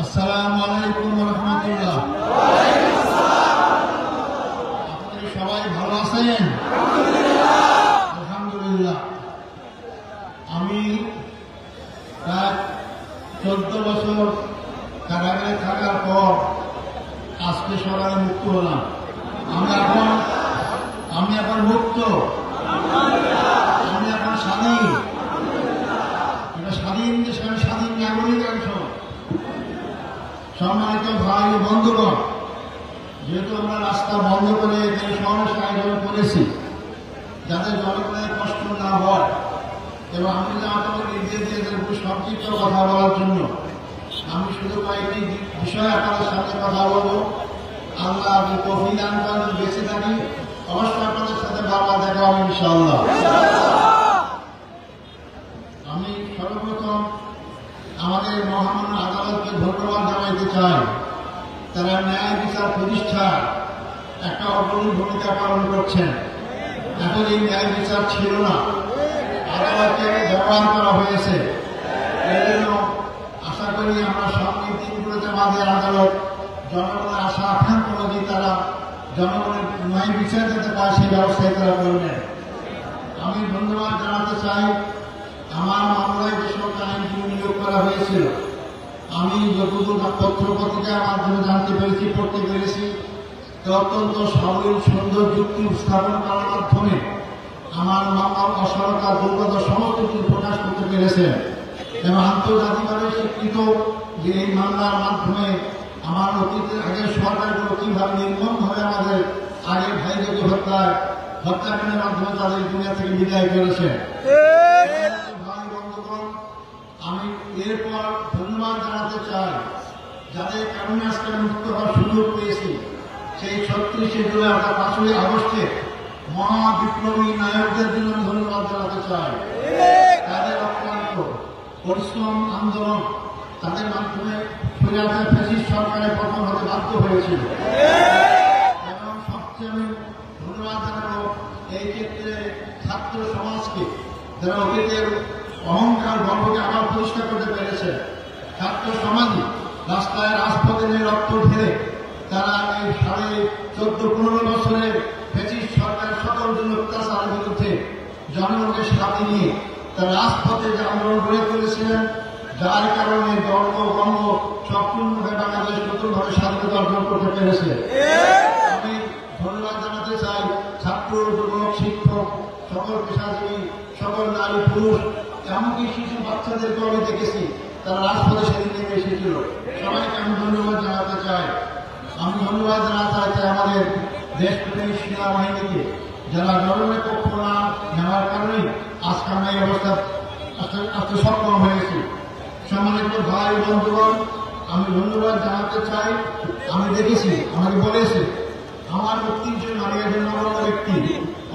আসসালামু সবাই ভালো আছেন? আমি প্রায় চোদ্দ বছর কারাগারে থাকার পর আজকে সকালে মুক্ত হলাম। আমি এখন আমি এখন মুক্ত। আমি এখন স্বাধীন এটা স্বাধীন দেশ আমি স্বাধীন নাগরিক একজন সম্মানিত ভাই বন্ধুগণ, যেহেতু আমরা রাস্তা বন্ধ করে এখানে সমাবেশ আয়োজন করেছি যাতে জনগণের কষ্ট না হয়, এবং আমি যে আপনাদের নির্দেশ দিয়েছেন একটু সংক্ষিপ্ত কথা বলার জন্য, আমি শুধু কয়েকটি বিষয় আপনাদের সাথে কথা বলব। আল্লাহ যে কফি দান করেন বেঁচে থাকি। অবশ্যই আপনাদের সাথে বাবা দেখা হবে, ইনশাআল্লাহ। আমি সর্বপ্রথম আমাদের মহামান্য ধন্যবাদ জানাইতে চাই। তারা ন্যায় বিচার প্রতিষ্ঠার একটা অগ্রণী ভূমিকা পালন করছেন। এখন এই ন্যায় বিচার ছিল না। আদালতকে ব্যবহার করা হয়েছে। এই জন্য আশা করি আমরা সামনে দিনগুলোতে আমাদের আদালত জনগণের আশা আকাঙ্ক্ষা অনুযায়ী তারা জনগণের ন্যায় বিচার যাতে পায় সেই ব্যবস্থায় তারা করবেন। আমি ধন্যবাদ জানাতে চাই। আমার মামলায় যে সব আইনজীবী নিয়োগ করা হয়েছিল। আমি যতদূর পত্র পত্রিকার মাধ্যমে জানতে পেরেছি পড়তে পেরেছি অত্যন্ত সাবলীল সুন্দর যুক্তি উপস্থাপন করার মাধ্যমে আমার মামলার অসরতা দুর্গত সমস্ত কিছু প্রকাশ করতে পেরেছেন এবং আন্তর্জাতিকভাবে স্বীকৃত যে এই মামলার মাধ্যমে আমার অতীতের আগের সরকারগুলো কীভাবে নির্মমভাবে আমাদের আগের ভাইদেরকে হত্যায় হত্যাকাণ্ডের মাধ্যমে তাদের দুনিয়া থেকে বিদায় করেছে। আমি এরপর ধন্যবাদ জানাতে চাই যাদের কারণে আজকে মুক্ত হওয়ার সুযোগ পেয়েছি। সেই ছত্রিশে জুলাই অর্থাৎ পাঁচই আগস্টে মহা বিপ্লবী নায়কদের জন্য ধন্যবাদ জানাতে চাই। তাদের অক্লান্ত পরিশ্রম, আন্দোলন, তাদের মাধ্যমে ফিরাতে ফেসিস সরকারের পতন হতে বাধ্য হয়েছিল। এবং সবচেয়ে আমি ধন্যবাদ জানাব এই ক্ষেত্রে ছাত্র সমাজকে, যারা অতীতের অহংকার গর্বকে আবার পরিষ্কার করতে পেরেছে। ছাত্র সমাজই রাস্তায় রাজপথে রক্ত ঢেলে, তারা এই সাড়ে চোদ্দ, পনেরো বছরের ব্রিটিশ সরকার সকল জন্য অত্যাচারের বিরুদ্ধে জনগণকে সাথে নিয়ে তারা রাজপথে যে আন্দোলন গড়ে তুলেছিলেন, যার কারণে গর্ব গঙ্গ সম্পূর্ণভাবে বাংলাদেশ নতুনভাবে স্বাধীনতা অর্জন করতে পেরেছে। আমি ধন্যবাদ জানাতে চাই ছাত্র, যুবক, শিক্ষক, সকল পেশাজীবী, সকল নারী, পুরুষ, এমনকি শিশু বাচ্চাদেরকে আমি দেখেছি। তারা রাজপথে সেদিন নেমে এসেছিল। সবাইকে আমি ধন্যবাদ জানাতে চাই। আমি ধন্যবাদ জানাতে চাই আমাদের দেশপ্রেমী সেনাবাহিনীকে, যারা জনগণের পক্ষ না নেওয়ার কারণেই আজকে আমরা এই অবস্থা আজকে সক্ষম হয়েছি। সম্মানিত ভাই, বন্ধুগণ, আমি ধন্যবাদ জানাতে চাই। আমি দেখেছি আমাকে বলেছে, আমার মুক্তির জন্য আমি একজন নগণ্য ব্যক্তি।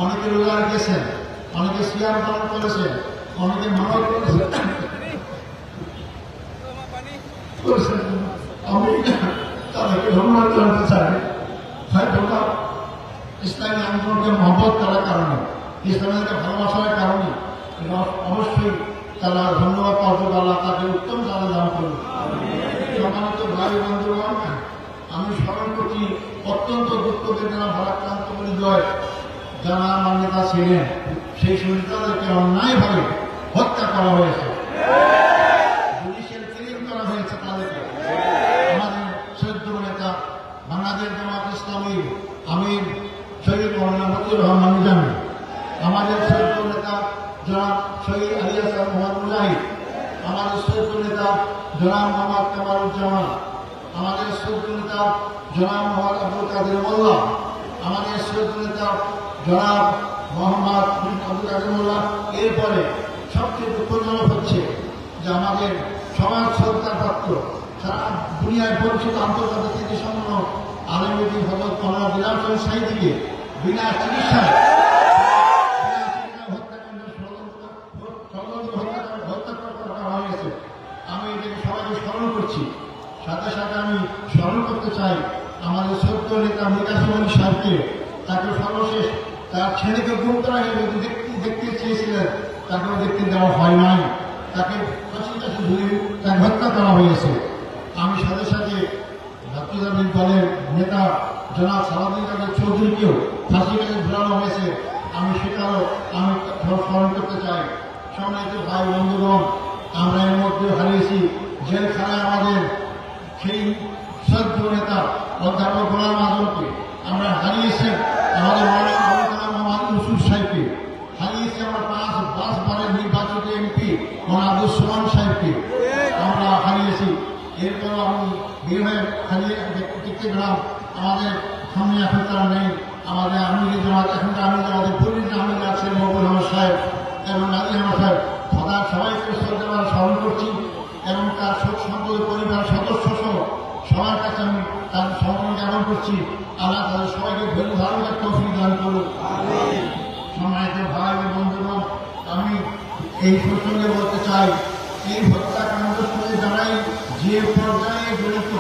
অনেকে রোজগার গেছেন অনেকে সিয়ার পালন করেছেন, অনেকে মানব করেছেন করেছেন। আমি তাদেরকে ধন্যবাদ জানাতে চাই হয়তো ইসলামী আন্দোলনকে মহব্বত করার কারণে ইসলামীকে ভালোবাসার কারণে অবশ্যই তারা ধন্যবাদ পাওয়া আল্লাহ তাকে উত্তম তারা দান করবে সম্মানিত ভাই বন্ধুগণ আমি স্মরণ করছি অত্যন্ত দুঃখ বেদনা ভারাক্রান্ত হৃদয় যারা আমার ছিলেন সেই সুবিধাদেরকে অন্যায়ভাবে হত্যা করা হয়েছে জুডিশিয়াল কিলিং করা হয়েছে তাদেরকে আমাদের সৈদ্য নেতা বাংলাদেশ জামাত ইসলামী আমির শহীদ মৌলানা রহমান নিজামী আমাদের সৈদ্য নেতা জনাব শহীদ আলী হাসান মোহাম্মদ আমাদের সৈদ্য নেতা জনাব মোহাম্মদ কামারুজ্জামান আমাদের সৈদ্য নেতা জনাব মোহাম্মদ আব্দুল কাদের মোল্লা, আমাদের সৈদ্য নেতা জনাব মোহাম্মদ আব্দুল কাদের মোল্লা। এরপরে সবচেয়ে দুঃখজনক হচ্ছে যে আমাদের সমাজ শ্রদ্ধার পাত্র, সারা দুনিয়ায় পরিচিত আন্তর্জাতিক থেকে সম্পন্ন আলমী হজরত মৌলানা বিলাল হোসেন সাইদিকে বিনা চিকিৎসায় আমি সবাইকে স্মরণ করছি। সাথে সাথে আমি স্মরণ করতে চাই আমাদের সত্য নেতা মিকাসুম আলী সাহেবকে। তাকে সর্বশেষ তার ছেলেকে গুম করা দেখতে চেয়েছিলেন, তাকেও দেখতে দেওয়া হয় নাই। তাকে তাকে হত্যা করা হয়েছে জাতীয়তাবিদ দলের নেতা জনাব সালাদিন চৌধুরীকেও ফাঁসির কাছে ঝুলানো হয়েছে। আমি সেটাও আমি স্মরণ করতে চাই। সম্মানিত ভাই বন্ধুগণ, আমরা এর মধ্যে হারিয়েছি জেলখানায় আমাদের সেই সদ্য নেতা অধ্যাপক গোলাম আজমকে। আমরা হারিয়েছি আমাদের মোহাম্মদ ইউসুফ সাহেবকে। হারিয়েছি আমরা পাঁচ পাঁচ বারের নির্বাচিত এমপি আব্দুল সোমান সাহেবকে। আমরা হারিয়েছি এরপর আমি হয়ে হারিয়ে দেখতে পেলাম আমাদের সামনে এখন তারা নেই, আমাদের আমির জামাত, এখনকার আমির জামাতের পরিণত আমির আছেন মহবুল আহমদ সাহেব, এবং নাজির আহমদ সাহেব, সদা সবাইকে শ্রদ্ধা স্মরণ করছি, এবং তার শোক সম্পদের পরিবার সদস্য সহ সবার কাছে আমি তার সম্মান জ্ঞাপন করছি। আল্লাহ তাদের সবাইকে ধৈর্য ধারণের তৌফিক দান করুন সম্মানিত ভাই বন্ধুগণ, আমি এই প্রসঙ্গে বলতে চাই, এই হত্যাকাণ্ডের সঙ্গে যারাই যে পর্যায়ে জড়িত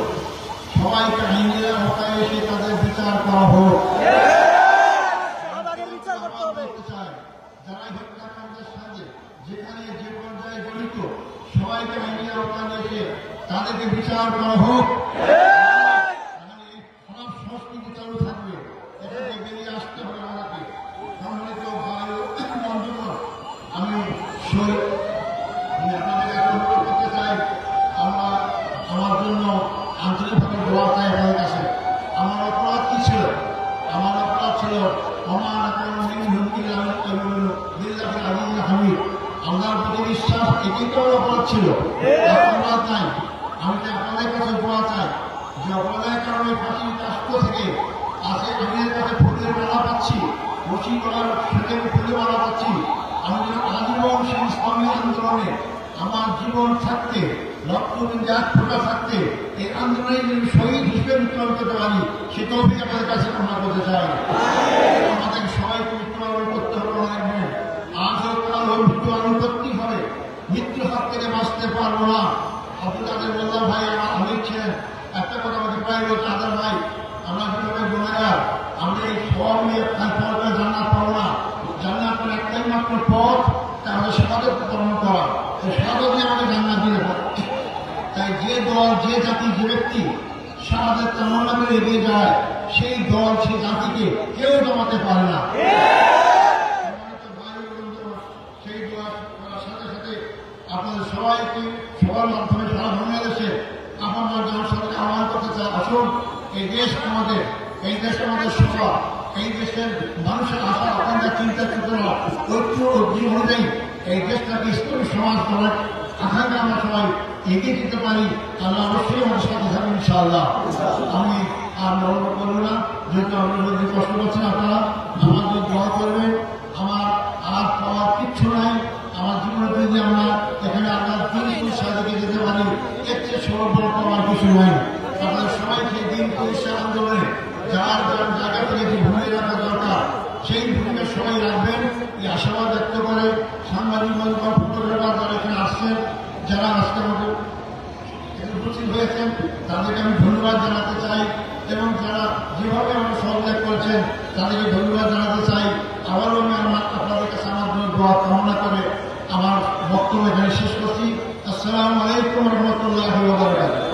সবাইকে আইনের আওতায় এসে তাদের বিচার করা হোক। যারা হত্যাকাণ্ডের সাথে যেখানে যে পর্যায়ে জড়িত সবাইকে আইনের আওতায় এসে তাদেরকে বিচার করা হোক। আমার আমার জীবন থাকতে রক্তবিন্দু এক ফোটা থাকতে, এই আন্দোলনে যদি শহীদ হিসেবে মৃত্যুবরণ করতে পারি, সে আমাদের কাছে কামনা করতে আমাদের সবাইকে মৃত্যুবরণ করতে হবে মনে রাখবেন আজ হোক কাল হোক মৃত্যুবরণ করতেই হবে মৃত্যু হাত থেকে বাঁচতে পারব না আপনি তাদের বললাম ভাই আমার অনেক একটা কথা আমাকে প্রায় বলছে আদার ভাই আমরা যেভাবে গুণাগার আমরা এই সব নিয়ে পরে জান্নাত পাবো না। জান্নাতের একটাই মাত্র পথ তা আমাদের সাদত পালন করা। তো সাদতে আমাদের জান্নাত পারে তাই যে দল যে জাতি যে ব্যক্তি শাহাদের কামনা করে এগিয়ে যায় সেই দল সেই জাতিকে কেউ জমাতে পারে না। সেই দোয়া আপনাদের সবাইকে সবার মাধ্যমে সারা বাংলাদেশে আপনার সাথে আহ্বান করতে চাই। আসুন, এই দেশ আমাদের, এই দেশ আমাদের সভা এই দেশের মানুষের আশা, আকাঙ্ক্ষা, চিন্তা, চেতনা, ঐক্য ও জীব অনুযায়ী এই দেশটাকে ইসলামী সমাজ করার আকাঙ্ক্ষা আমরা সবাই এগিয়ে দিতে পারি। তাহলে অবশ্যই আমার সাথে থাকবেন, ইনশাআল্লাহ। আমি আর বড় করব না, যেহেতু আপনারা কষ্ট করছেন আপনারা আমাদের দোয়া করবেন। আমার আর পাওয়ার কিচ্ছু নাই। আমার জীবনে যদি আমরা এখানে আপনার তিন সাথে যেতে পারি, এর চেয়ে সৌরভ পাওয়ার কিছু নাই। আপনাদের সবাইকে দিন পরিষ্কার আন্দোলনে যার যার জায়গা থেকে যে ভূমিকা রাখা দরকার, সেই ভূমিকা সবাই রাখবেন। এই আশাবাদ ব্যক্ত করে সাংবাদিক বন্ধুগণ ফটোগ্রাফার যারা এখানে আসছেন, যারা আজকে আমাদের উপস্থিত হয়েছেন, তাদেরকে আমি ধন্যবাদ জানাতে চাই এবং যারা যেভাবে আমার সহযোগ করেছেন, তাদেরকে ধন্যবাদ জানাতে চাই। আবারও আমি আমার আপনাদের কাছে আমার জন্য দোয়া কামনা করে আমার বক্তব্য এখানে শেষ করছি। আসসালামু আলাইকুম রহমতুল্লাহ